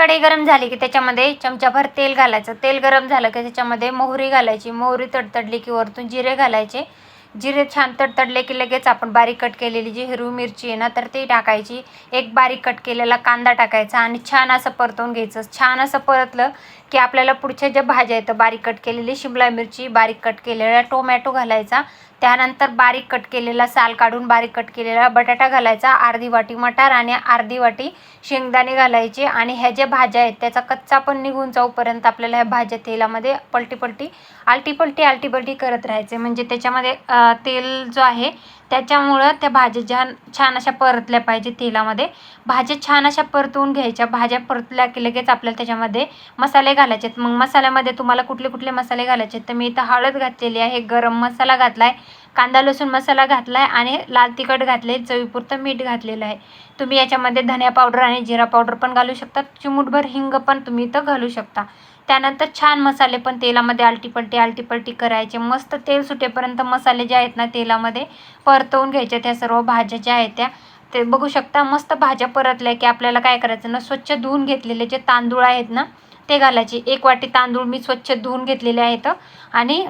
कढई गरम झाली की त्याच्यामध्ये चमचाभर तेल घालायचं. तेल गरम झालं की त्याच्यामध्ये मोहरी घालायची. मोहरी तडतडली की वरतून जिरे घालायचे. जिरे छान तडतडले की लगेच आपण बारीक कट केलेली जी हिरवी मिरची आहे ना तर ती टाकायची. एक बारीक कट केलेला कांदा टाकायचा आणि छान असं परतवून घ्यायचं. छान असं परतलं की आपल्याला पुढच्या ज्या भाज्या आहेत बारीक कट केलेली शिमला मिरची बारीक कट केलेला टोमॅटो घालायचा. त्यानंतर बारीक कट केलेला साल काढून बारीक कट केलेला बटाटा घालायचा अर्धी वाटी मटार आणि अर्धी वाटी शेंगदाणे घालायचे आणि ह्या ज्या भाज्या आहेत त्याचा कच्चा पण निघून जाऊपर्यंत आपल्याला ह्या भाज्या तेलामध्ये पलटी पलटी आलटी पलटी आलटी पलटी करत राहायचे. म्हणजे त्याच्यामध्ये तेल जो आहे त्याच्यामुळं त्या भाज्या ज्या छान अशा परतल्या पाहिजे तेलामध्ये. भाज्या छान अशा परतवून घ्यायच्या. भाज्या परतल्या की लगेच आपल्याला त्याच्यामध्ये मसाले घालायचे आहेत. मग मसाल्यामध्ये तुम्हाला कुठले कुठले मसाले घालायचे आहेत? तर मी इथं हळद घातलेली आहे गरम मसाला घातला आहे कांदा लसूण मसाला घातला आहे आणि लाल तिखट घातले चवीपुरतं मीठ घातलेलं आहे. तुम्ही याच्यामध्ये धनिया पावडर आणि जिरा पावडर पण घालू शकता. चिमूटभर हिंग पण तुम्ही इथं घालू शकता. त्यानंतर छान मसाले पण तेलामध्ये आलटीपलटी आलटीपलटी करायचे. मस्त तेल सुटेपर्यंत मसाले जे आहेत ना तेलामध्ये परतवून घ्यायचे. त्या सर्व भाज्या ज्या आहेत त्या ते बघू शकता. मस्त भाज्या परतल्या की आपल्याला काय करायचं ना स्वच्छ धुवून घेतलेले जे तांदूळ आहेत ना ते घालायचे. एक वाटी तांदूळ मी स्वच्छ धुवून घेतलेले आहेत. आणि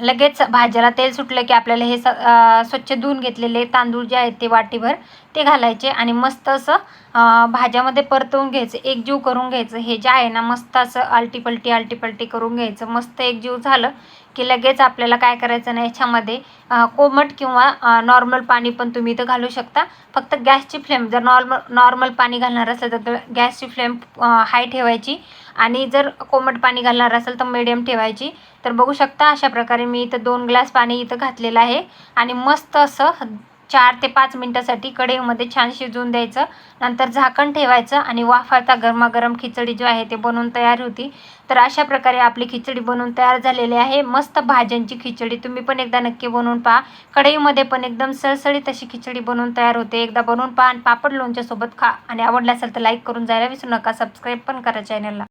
लगेच भाज्याला तेल सुटलं की आपल्याला हे स स्वच्छ धुवून घेतलेले तांदूळ जे आहेत ते वाटीभर ते घालायचे आणि मस्त असं भाज्यामध्ये परतवून घ्यायचं एकजीव करून घ्यायचं. हे जे आहे ना मस्त असं आलटीपलटी आलटीपलटी करून घ्यायचं. मस्त एकजीव झालं की लगेच आपल्याला काय करायचं नाही याच्यामध्ये कोमट किंवा नॉर्मल पाणी पण तुम्ही इथं घालू शकता. फक्त गॅसची फ्लेम जर नॉर्मल नॉर्मल पाणी घालणार असेल तर गॅसची फ्लेम हाय ठेवायची. आणि जर कोमट पाणी घालणार असेल तर मिडियम ठेवायची. तर बघू शकता अशा प्रकारे मी इथं दोन ग्लास पाणी इथं घातलेलं आहे. आणि मस्त असं चार ते पाच मिनटासाठी कढईमध्ये छान शिजवून द्यायचं. नंतर झाकण ठेवायचं आणि वाफाळता गरमागरम खिचडी जो आहे ते बनवून तयार होती. तर अशा प्रकारे आपली खिचडी बनवून तयार झालेली आहे. मस्त भाज्यांची खिचडी तुम्ही पण एकदा नक्की बनवून पहा. कढईमध्ये पण एकदम सळसळीत अशी खिचडी बनवून तयार होते. एकदा बनवून पहा आणि पापड लोणच्यासोबत खा. आणि आवडलं असेल तर लाईक करून जायला विसरू नका. सबस्क्राईब पण करा चॅनलला